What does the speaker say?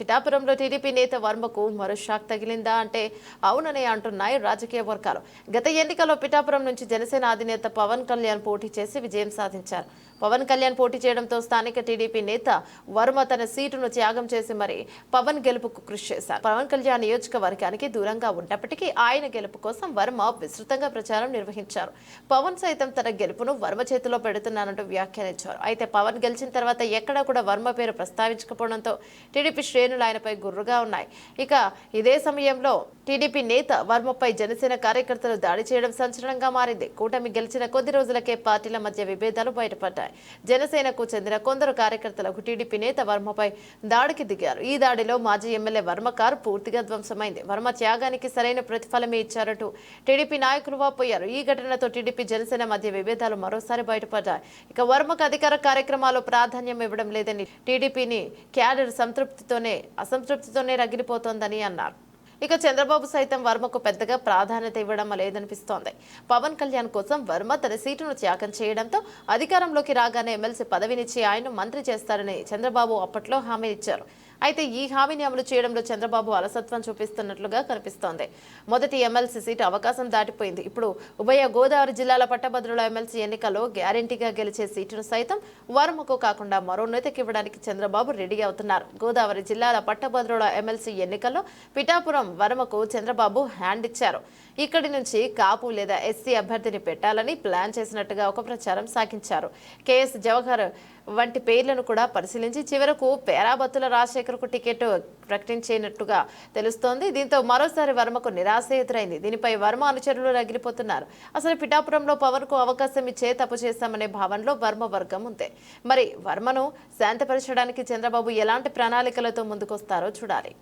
పిఠాపురంలో టీడీపీ నేత వర్మకు మరో షాక్ తగిలిందా అంటే అవుననే అంటున్నాయి రాజకీయ వర్గాలు. గత ఎన్నికల్లో పిఠాపురం నుంచి జనసేన అధినేత పవన్ కళ్యాణ్ పోటీ చేసి విజయం సాధించారు. పవన్ కళ్యాణ్ పోటీ చేయడంతో స్థానిక టీడీపీ నేత వర్మ తన సీటును త్యాగం చేసి మరి పవన్ గెలుపుకు కృషి చేశారు. పవన్ కళ్యాణ్ నియోజకవర్గానికి దూరంగా ఉన్నప్పటికీ ఆయన గెలుపు కోసం వర్మ విస్తృతంగా ప్రచారం నిర్వహించారు. పవన్ సైతం తన గెలుపును వర్మ చేతిలో పెడుతున్నానంటూ వ్యాఖ్యానించారు. అయితే పవన్ గెలిచిన తర్వాత ఎక్కడా కూడా వర్మ పేరు ప్రస్తావించకపోవడంతో టీడీపీ శ్రేణులు ఆయనపై గుర్రుగా ఉన్నాయి. ఇక ఇదే సమయంలో టీడీపీ నేత వర్మపై జనసేన కార్యకర్తలు దాడి చేయడం సంచలనంగా మారింది. కూటమి గెలిచిన కొద్ది రోజులకే పార్టీల మధ్య విభేదాలు బయటపడ్డాయి. జనసేనకు చెందిన కొందరు కార్యకర్తలకు టీడీపీ నేత వర్మపై దాడికి దిగారు. ఈ దాడిలో మాజీ ఎమ్మెల్యే వర్మ కారు పూర్తిగా ధ్వంసమైంది. వర్మ త్యాగానికి సరైన ప్రతిఫలమే ఇచ్చారంటూ టీడీపీ నాయకులు వాపోయారు. ఈ ఘటనతో టీడీపీ జనసేన మధ్య విభేదాలు మరోసారి బయటపడ్డాయి. ఇక వర్మకు అధికార కార్యక్రమాలు ప్రాధాన్యం ఇవ్వడం లేదని టీడీపీని క్యాడర్ సంతృప్తితోనే అసంతృప్తితోనే రగిలిపోతోందని అన్నారు. ఇక చంద్రబాబు సైతం వర్మకు పెద్దగా ప్రాధాన్యత ఇవ్వడం లేదనిపిస్తోంది. పవన్ కళ్యాణ్ కోసం వర్మ తన సీటును త్యాగం చేయడంతో అధికారంలోకి రాగానే ఎమ్మెల్సీ పదవినిచ్చి ఆయన మంత్రి చేస్తారని చంద్రబాబు అప్పట్లో హామీ ఇచ్చారు. అయితే ఈ హామీని అమలు చేయడంలో చంద్రబాబు అలసత్వం చూపిస్తున్నట్లుగా కనిపిస్తోంది. మొదటి ఎమ్మెల్సీ సీటు అవకాశం దాటిపోయింది. ఇప్పుడు ఉభయ గోదావరి జిల్లాల పట్టభద్రుల ఎమ్మెల్సీ ఎన్నికల్లో గ్యారంటీగా గెలిచే సీటును సైతం వర్మకు కాకుండా మరో నేతకి ఇవ్వడానికి చంద్రబాబు రెడీ అవుతున్నారు. గోదావరి జిల్లాల పట్టభద్రుల ఎమ్మెల్సీ ఎన్నికల్లో పిఠాపురం వర్మకు చంద్రబాబు హ్యాండ్ ఇచ్చారు. ఇక్కడి నుంచి కాపు లేదా ఎస్సీ అభ్యర్థిని పెట్టాలని ప్లాన్ చేసినట్టుగా ఒక ప్రచారం సాగించారు. కేఎస్ జవహర్ వంటి పేర్లను కూడా పరిశీలించి చివరకు పేరాబత్తుల రాజశేఖర్కు టికెట్ ప్రకటించేనట్టుగా తెలుస్తోంది. దీంతో మరోసారి వర్మకు నిరాశ ఎదురైంది. దీనిపై వర్మ అనుచరులు రగిలిపోతున్నారు. అసలు పిఠాపురంలో పవన్కు అవకాశం ఇచ్చే తప్పు చేశామనే భావనలో వర్మ వర్గం ఉంది మరి వర్మను శాంతపరచడానికి చంద్రబాబు ఎలాంటి ప్రణాళికలతో ముందుకొస్తారో చూడాలి.